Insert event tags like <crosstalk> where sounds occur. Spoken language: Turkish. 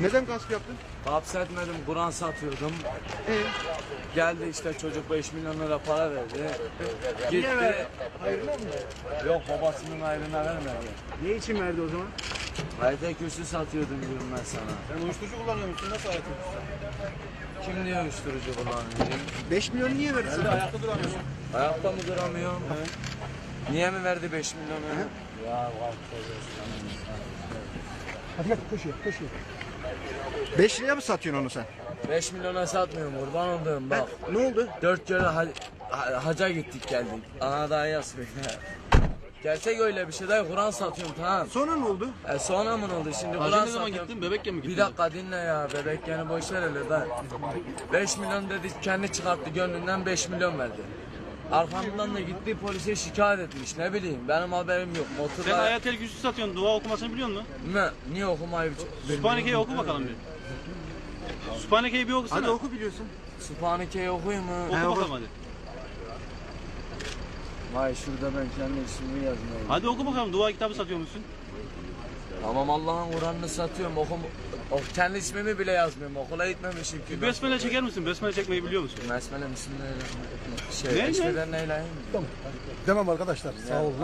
Neden gasp yaptın? Hapsetmedim, Kur'an satıyordum. Ee, Geldi işte çocuk 5 milyon lira para verdi. Gitti. Hayrına mı? Yok babasının ayrına vermedi. Ne için verdi o zaman? Hayata kürsü satıyordum diyorum ben sana. Sen uyuşturucu kullanıyor musun? Nasıl hayatın? Kim diyor uyuşturucu kullanıyor? 5 milyon niye verdi sana? Ayakta duramıyorsun. Ayakta mı duramıyorum? Niye mi verdi 5 milyonu? Ya var Hadi gel koşuyor koşuyor. 5 liraya mı satıyorsun onu sen? 5 milyona satmıyorum kurban olduğum bak. Ne oldu? Dört kere ha- ha- haca gittik geldik. Ana daha yaz <laughs> Gerçek öyle bir şey değil. Kur'an satıyorum tamam. Sonra ne oldu? E sonra mı ne oldu şimdi Kur'an Hacı ne zaman satıyorum. gittin? Bebekken mi gittin? Bir dakika dinle ya bebek yani boş ver hele ben. 5 milyon dedi kendi çıkarttı gönlünden 5 milyon verdi. Arkamdan da gitti polise şikayet etmiş ne bileyim benim haberim yok. Sen Motorla Ayatel güçlü satıyorsun. Dua okumasını biliyor musun? ne? Niye okumayı Sübhaneke'yi oku bakalım bir. Sübhaneke'yi bir okusana. Hadi oku biliyorsun. Sübhaneke'yi okuyayım mı? Oku He, oku. bakalım hadi. Vay şurada ben kendi ismimi yazmayayım. Hadi oku bakalım. Dua kitabı satıyormuşsun. Tamam Allah'ın Kur'an'ını satıyorum. Okum, o, kendi ismimi bile yazmıyorum. Okula gitmemişim ki. ben. Besmele çeker misin? Besmele çekmeyi biliyor musun? Besmele bismillahirrahmanirrahim. Ne, Şey, ne? eşveden neyleyim mi? Demem arkadaşlar. Sağ olun.